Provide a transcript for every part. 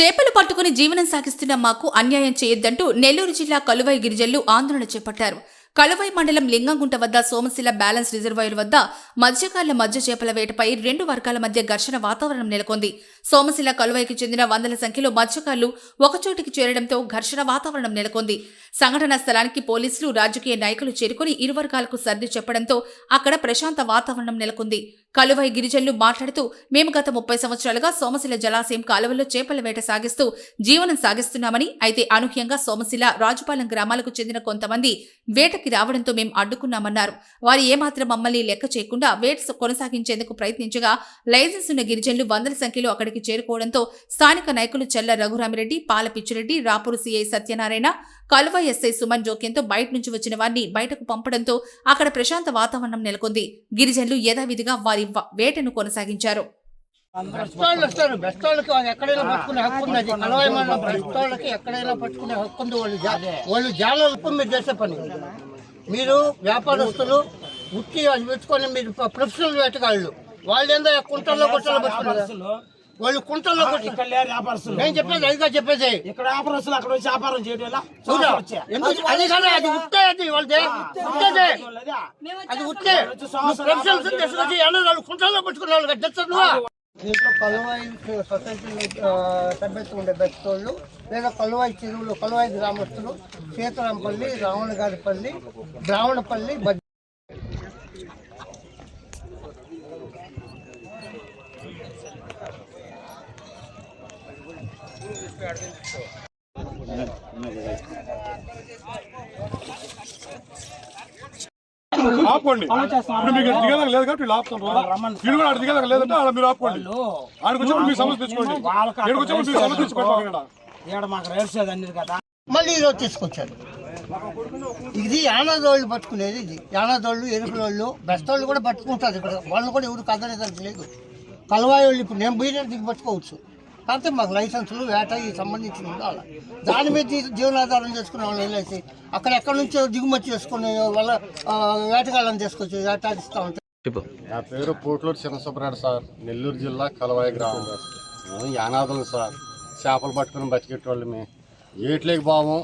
చేపలు పట్టుకుని జీవనం సాగిస్తున్న మాకు అన్యాయం చేయొద్దంటూ నెల్లూరు జిల్లా కలువై గిరిజనులు ఆందోళన చేపట్టారు. కలువై మండలం లింగంగుంట వద్ద సోమశిల బ్యాలెన్స్ రిజర్వాయర్ వద్ద మత్స్యకారుల మధ్య చేపల వేటపై రెండు వర్గాల మధ్య ఘర్షణ వాతావరణం నెలకొంది. సోమశిల కలువైకి చెందిన వందల సంఖ్యలో మత్స్యకారులు ఒకచోటికి చేరడంతో ఘర్షణ వాతావరణం నెలకొంది. సంఘటనా స్థలానికి పోలీసులు రాజకీయ నాయకులు చేరుకుని ఇరు వర్గాలకు సర్ది చెప్పడంతో అక్కడ ప్రశాంత వాతావరణం నెలకొంది. కలువై గిరిజనులు మాట్లాడుతూ మేము గత ముప్పై సంవత్సరాలుగా సోమశిల జలాశయం కాలువలో చేపల వేట సాగిస్తూ జీవనం సాగిస్తున్నామని అయితే అనూహ్యంగా సోమశిల రాజుపాలెం గ్రామాలకు చెందిన కొంతమంది వేటకి రావడంతో మేము అడ్డుకున్నామన్నారు. వారు ఏమాత్రం మమ్మల్ని లెక్క చేయకుండా వేట కొనసాగించేందుకు ప్రయత్నించగా లైసెన్స్ ఉన్న గిరిజనులు వందల సంఖ్యలో అక్కడికి చేరుకోవడంతో స్థానిక నాయకులు చెల్ల రఘురామిరెడ్డి పాల పిచ్చిరెడ్డి రాపూరు సీఐ సత్యనారాయణ కలువ ఎస్ఐ సుమన్ జోక్యంతో బయట నుంచి వచ్చిన వారిని బయటకు పంపడంతో అక్కడ ప్రశాంత వాతావరణం నెలకొంది. గిరిజనులు యథావిధిగా వారి వేటను కొనసాగించారు. బెస్ట్ వాళ్ళు వస్తారు. బెస్ట్ వాళ్ళకి ఎక్కడైనా పట్టుకునే హక్కు ఉన్నది. బెస్ట్ వాళ్ళకి ఎక్కడైనా పట్టుకునే హక్కు ఉంది. వాళ్ళు వాళ్ళు మీరు చేసే పని. మీరు వ్యాపారస్తులు ఉట్టి అది పెట్టుకొని మీరు ప్రొఫెషనల్ వేటగాళ్ళు. వాళ్ళు ఏందో కుంటల్లో గుట్టలో పట్టుకున్నారు. వాళ్ళు కుంటల్లో ఇక్కడ లేరు వ్యాపారస్తులు. నేను చెప్పేది అదిగా చెప్పేది. ఇక్కడ వ్యాపారస్తులు అక్కడ వచ్చి వ్యాపారం చేయడం వల్ల చూడా సమస్య. వచ్చాయి. ఎందుకు? అది కాదు అది ఉట్టే అది వాళ్ళది? అది ప్రొఫెషనల్స్ తీసుకొచ్చి ఎన్నో వాళ్ళు కుంటల్లో పట్టుకునే వాళ్ళు నువ్వు? దీంట్లో కలువాయి సొసైటీలో సభ్యత్వం ఉండే బెస్తోళ్ళు లేదా కలువాయి చెరువులు కలువాయి గ్రామస్తులు. సీతారాంపల్లి రావణగారిపల్లి బ్రాహ్మణపల్లి ఆపుకోండి. ఇప్పుడు మీకు దిగేదాకా లేదు కాబట్టి వీళ్ళు వీడు కూడా అటు దిగేదాకా లేదంటే అలా మీరు ఆపుకోండి. ఆడికి వచ్చినప్పుడు మీరు సమస్య తెచ్చుకోండి. ఇక్కడికి వచ్చినప్పుడు మీరు సమస్య తెచ్చుకోండి కదా. మళ్ళీ ఈరోజు తీసుకొచ్చారు. ఇది యానాదోళ్ళు పట్టుకునేది ఇది. యానాదోళ్ళు ఎరుకులోళ్ళు బెస్తోళ్ళు కూడా పట్టుకుంటారు ఇక్కడ. వాళ్ళని కూడా ఎవరు కదలేదానికి లేదు కలవాయి వాళ్ళు ఇప్పుడు. నేను పోయిన దిగి పట్టుకోవచ్చు. కాకపోతే మాకు లైసెన్సులు వేట ఈ సంబంధించిన ఉండాలి. దాని మీద జీవనాధారం చేసుకునే వాళ్ళు వెళ్ళేసి అక్కడ ఎక్కడి నుంచో దిగుమతి చేసుకునే వాళ్ళ వేటగాళ్ళని తీసుకొచ్చి వేటాడిస్తూ ఉంటారు నా పేరు పోట్లూరు చిన్నసుబ్రాడు సార్. నెల్లూరు జిల్లా కలవాయి గ్రామం. మేము యానాదులు సార్. చేపలు పట్టుకుని బతికేటోళ్ళమే ఏట్లేకి బావం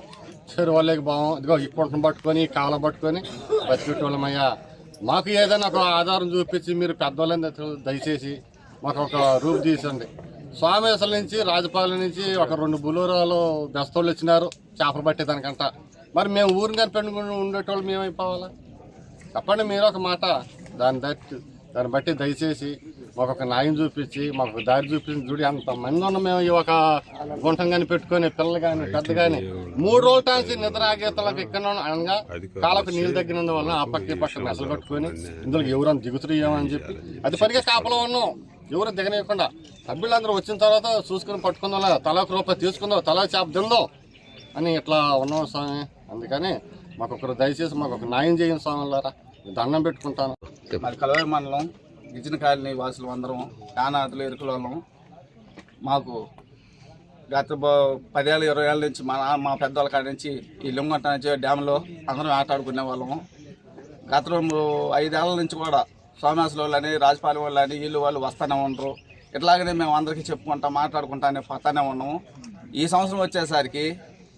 చెరువులేకి బావం. ఇదిగో ఈ కుంటను పట్టుకొని కాలం పట్టుకొని బతికేటోళ్ళమయ్యా మాకు ఏదైనా ఒక ఆధారం చూపించి మీరు పెద్దవాళ్ళని దయచేసి మాకు ఒక రూపు తీసండి. స్వామేశ్వరం నుంచి రాజపాలెం నుంచి ఒక రెండు బులూరాలు బెస్తోళ్ళు వచ్చినారు చేపలు పట్టేదానికంట. మరి మేము ఊరిని కనిపెట్టుకుని ఉండేటోళ్ళు మేమైపోవాలా చెప్పండి మీరు ఒక మాట. దాన్ని బట్టి దాన్ని బట్టి దయచేసి మాకు ఒక న్యాయం చూపించి మాకు దారి చూపించి చూడి అంత మంది ఉన్న మేము ఈ ఒక గుంఠం కానీ పెట్టుకొని పిల్లలు కానీ పెద్ద కానీ మూడు రోజుల నుంచి నిద్ర ఆగేతలకు ఇక్కడ అనగా కాలకు నీళ్ళు తగ్గినందు వలన ఆ పక్క పక్కన పక్క మెసలు కట్టుకొని ఇందులో ఎవరైనా దిగుతురు ఏమని చెప్పి అది పరిగే కాపలో ఉన్నాం. ఎవరు దిగనీయకుండా. సభ్యులందరూ వచ్చిన తర్వాత చూసుకుని పట్టుకుందాం తలాకు రూపాయి తీసుకుందాం తలా చేప తిందాం అని ఇట్లా ఉన్నాం స్వామి. అందుకని మాకు ఒకరు దయచేసి మాకు ఒక న్యాయం చేయండి స్వామి దండం పెట్టుకుంటాను. మరి కలవై మండలం గిరిజన కాలనీ వాసులు అందరం యానాదులు ఎరుకుల మాకు గత బ- పదేళ్ళు ఇరవై ఏళ్ళ నుంచి మా మా పెద్దవాళ్ళ కాడ నుంచి ఈ లింగంట నుంచి డ్యాంలో అందరం ఆటాడుకునే వాళ్ళము గత ఐదేళ్ళ ఐదేళ్ళ నుంచి కూడా సోమేశ్వర వాళ్ళు అని వాళ్ళని వాళ్ళు అని వీళ్ళు వాళ్ళు వస్తూనే ఉండరు. ఇట్లాగనే మేము అందరికీ చెప్పుకుంటా మాట్లాడుకుంటానే పోతానే ఉన్నాము. ఈ సంవత్సరం వచ్చేసరికి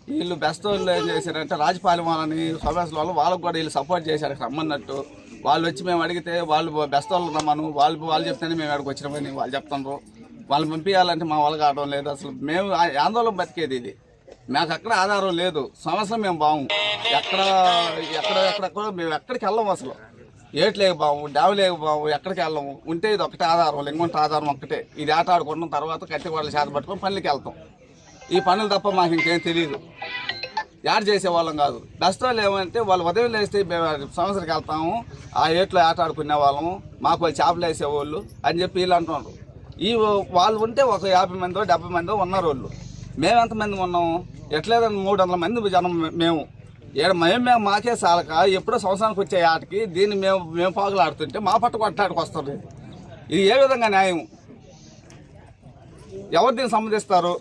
వీళ్ళు బెస్ట్ వాళ్ళు ఏం చేశారంటే రాజపాలెం వాళ్ళని సోమేశ్వర వాళ్ళు వాళ్ళకు కూడా వీళ్ళు సపోర్ట్ చేశారు రమ్మన్నట్టు. వాళ్ళు వచ్చి మేము అడిగితే వాళ్ళు బెస్ట్ వాళ్ళు రమ్మను. వాళ్ళు వాళ్ళు చెప్తేనే మేము ఎక్కడికి వచ్చినామని వాళ్ళు చెప్తున్నారు వాళ్ళు పంపించాలంటే మా వాళ్ళకి ఆడడం లేదు. అసలు మేము ఆ- ఆందోళన బతికేది ఇది. మాకు అక్కడ ఆధారం లేదు. సంవత్సరం మేము బాము ఎక్కడ ఎక్కడ ఎక్కడ మేము ఎక్కడికి వెళ్ళము అసలు. ఏట్లేక బాము డావులేక బాబు బాము ఎక్కడికి వెళ్ళము? ఉంటే ఇది ఒకటే ఆధారం లింగంట ఆధారం ఒక్కటే ఇది ఆట ఆడుకున్న తర్వాత కట్టి వాళ్ళ చేత పట్టుకొని పనులకి వెళ్తాం. ఈ పనులు తప్ప మాకు ఇంకేం తెలియదు యాడ్ చేసేవాళ్ళం కాదు. నష్టాలు ఏమంటే వాళ్ళు ఉదయం లేస్తే మేము సంవత్సరానికి వెళ్తాము ఆ ఏట్లో ఆట ఆడుకునే వాళ్ళము మాకు వాళ్ళు చేపలు వేసేవాళ్ళు అని చెప్పి వీళ్ళు అంటున్నారు. ఈ వాళ్ళు ఉంటే ఒక యాభై మందో డెబ్బై మందో ఉన్నారు వాళ్ళు మేము ఎంతమంది ఉన్నాము? ఎట్లేదని మూడు వందల మంది జనం మేము. ఏడ మేము మేము మాకే సాలక ఎప్పుడో సంవత్సరానికి వచ్చే ఆటకి దీన్ని మేము మేము పాకులాడుతుంటే మా పట్టు కొట్టాడికి వస్తుంది ఇది ఏ విధంగా న్యాయం? ఎవరు దీన్ని సంబంధిస్తారు?